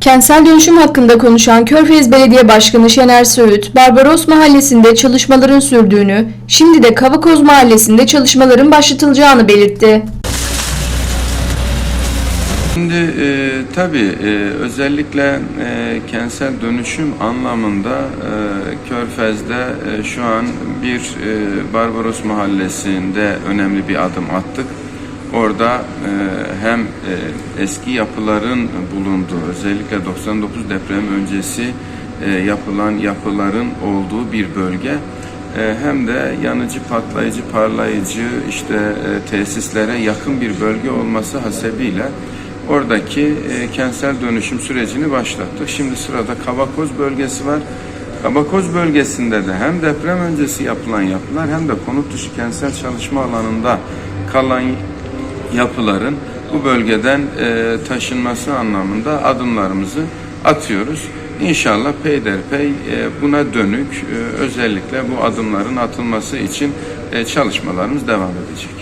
Kentsel dönüşüm hakkında konuşan Körfez Belediye Başkanı Şener Söğüt, Barbaros Mahallesi'nde çalışmaların sürdüğünü, şimdi de Kavakoz Mahallesi'nde çalışmaların başlatılacağını belirtti. Şimdi e, tabii e, özellikle e, kentsel dönüşüm anlamında e, Körfez'de e, şu an bir e, Barbaros Mahallesi'nde önemli bir adım attık. Orada e, hem e, eski yapıların bulunduğu, özellikle 99 deprem öncesi e, yapılan yapıların olduğu bir bölge, e, hem de yanıcı, patlayıcı, parlayıcı işte e, tesislere yakın bir bölge olması hasebiyle oradaki e, kentsel dönüşüm sürecini başlattık. Şimdi sırada Kavakoz bölgesi var. Kavakoz bölgesinde de hem deprem öncesi yapılan yapılar hem de konut dışı kentsel çalışma alanında kalan yapıların bu bölgeden e, taşınması anlamında adımlarımızı atıyoruz. İnşallah peyderpey e, buna dönük e, özellikle bu adımların atılması için e, çalışmalarımız devam edecek.